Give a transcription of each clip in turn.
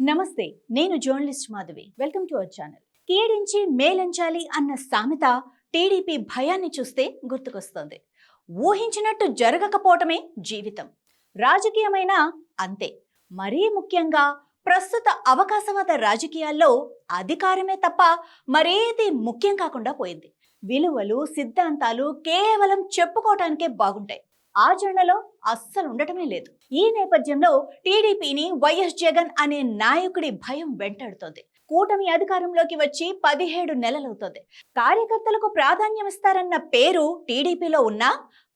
నమస్తే నేను journalist Madhavi. Welcome to our channel. కీడించి మేలంచాలి అన్న సామెత టీడీపీ భయాన్ని చూస్తే గుర్తుకొస్తుంది. ఊహించినట్టు జరగకపోవటమే జీవితం. రాజకీయమైన అంతే. మరీ ముఖ్యంగా ప్రస్తుత అవకాశవాద రాజకీయాల్లో అధికారమే తప్ప మరేది ముఖ్యం కాకుండా పోయింది. విలువలు సిద్ధాంతాలు కేవలం చెప్పుకోవటానికే బాగుంటాయి. ఆచరణలో అస్సలు ఉండటమే లేదు. ఈ నేపథ్యంలో టీడీపీని వైఎస్ జగన్ అనే నాయకుడి భయం వెంటాడుతోంది. కూటమి అధికారంలోకి వచ్చి పదిహేడు నెలలవుతోంది. కార్యకర్తలకు ప్రాధాన్యం ఇస్తారన్న పేరు టీడీపీలో ఉన్నా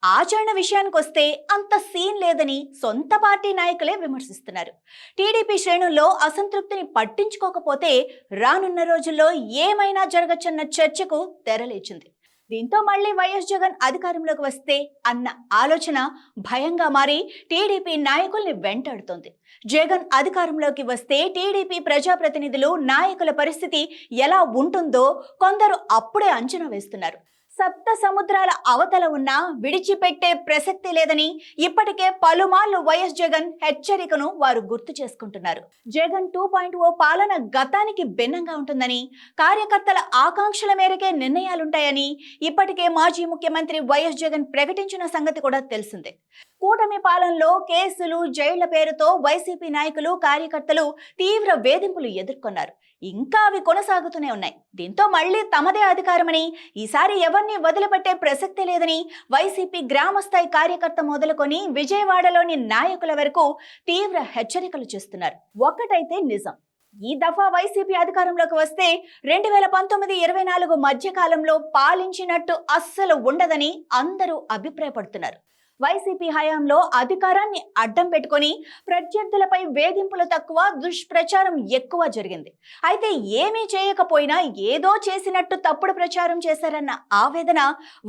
ఆచరణ విషయానికి వస్తే అంత సీన్ లేదని సొంత పార్టీ నాయకులే విమర్శిస్తున్నారు. టీడీపీ శ్రేణుల్లో అసంతృప్తిని పట్టించుకోకపోతే రానున్న రోజుల్లో ఏమైనా జరగచ్చన్న చర్చకు తెరలేచింది. దీంతో మళ్ళీ వైఎస్ జగన్ అధికారంలోకి వస్తే అన్న ఆలోచన భయంగా మారి టీడీపీ నాయకుల్ని వెంటాడుతోంది. జగన్ అధికారంలోకి వస్తే టీడీపీ ప్రజాప్రతినిధులు నాయకుల పరిస్థితి ఎలా ఉంటుందో కొందరు అప్పుడే అంచనా వేస్తున్నారు. సప్త సముద్రాల అవతల ఉన్న విడిచిపెట్టే ప్రసక్తి లేదని ఇప్పటికే పలుమార్లు వైఎస్ జగన్ హెచ్చరికను వారు గుర్తు చేసుకుంటున్నారు. జగన్ టూ పాయింట్ ఓ పాలన గతానికి భిన్నంగా ఉంటుందని కార్యకర్తల ఆకాంక్షల మేరకే నిర్ణయాలుంటాయని ఇప్పటికే మాజీ ముఖ్యమంత్రి వైఎస్ జగన్ ప్రకటించిన సంగతి కూడా తెలిసిందే. కూటమి పాలనలో కేసులు జైళ్ళ పేరుతో వైసీపీ నాయకులు కార్యకర్తలు తీవ్ర వేధింపులు ఎదుర్కొన్నారు. ఇంకా అవి కొనసాగుతూనే ఉన్నాయి. దీంతో మళ్ళీ తమదే అధికారమని ఈసారి ఎవరిని వదిలిపెట్టే ప్రసక్తి లేదని వైసీపీ గ్రామస్థాయి కార్యకర్త మొదలుకొని విజయవాడలోని నాయకుల వరకు తీవ్ర హెచ్చరికలు చేస్తున్నారు. ఒకటైతే నిజం. ఈ దఫా వైసీపీ అధికారంలోకి వస్తే రెండు వేల పంతొమ్మిది ఇరవై నాలుగు మధ్యకాలంలో పాలించినట్టు అస్సలు ఉండదని అందరూ అభిప్రాయపడుతున్నారు. వైసీపీ హయాంలో అధికారాన్ని అడ్డం పెట్టుకొని ప్రత్యర్థులపై వేధింపులు తక్కువ దుష్ప్రచారం ఎక్కువ జరిగింది. అయితే ఏమీ చేయకపోయినా ఏదో చేసినట్టు తప్పుడు ప్రచారం చేశారన్న ఆవేదన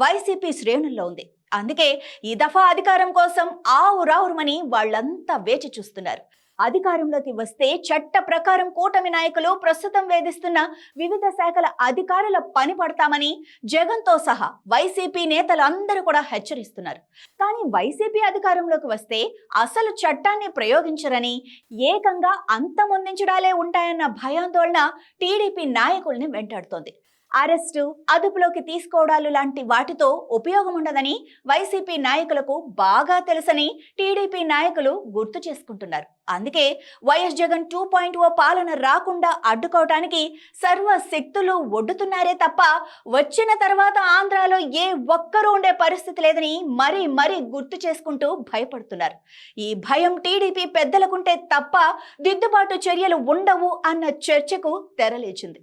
వైసీపీ శ్రేణుల్లో ఉంది. అందుకే ఈ దఫా అధికారం కోసం ఆవురావురమని వాళ్ళంతా వేచి చూస్తున్నారు. అధికారంలోకి వస్తే చట్ట ప్రకారం కూటమి నాయకులు ప్రస్తుతం వేధిస్తున్న వివిధ శాఖల అధికారుల పని పడతామని జగన్తో సహా వైసీపీ నేతలందరూ కూడా హెచ్చరిస్తున్నారు. కానీ వైసీపీ అధికారంలోకి వస్తే అసలు చట్టాన్ని ప్రయోగించరని ఏకంగా అంతమొందించడాలే ఉంటాయన్న భయాందోళన టీడీపీ నాయకుల్ని వెంటాడుతోంది. అరెస్టు అదుపులోకి తీసుకోవడాలు లాంటి వాటితో ఉపయోగం ఉండదని వైసీపీ నాయకులకు బాగా తెలుసని టీడీపీ నాయకులు గుర్తు చేసుకుంటున్నారు. అందుకే YS Jagan two point O పాలన రాకుండా అడ్డుకోవటానికి సర్వ శక్తులు ఒడ్డుతున్నారే తప్ప వచ్చిన తర్వాత ఆంధ్రాలో ఏ ఒక్కరూ ఉండే పరిస్థితి లేదని మరీ మరీ గుర్తు చేసుకుంటూ భయపడుతున్నారు. ఈ భయం టీడీపీ పెద్దలకుంటే తప్ప దిద్దుబాటు చర్యలు ఉండవు అన్న చర్చకు తెరలేచింది.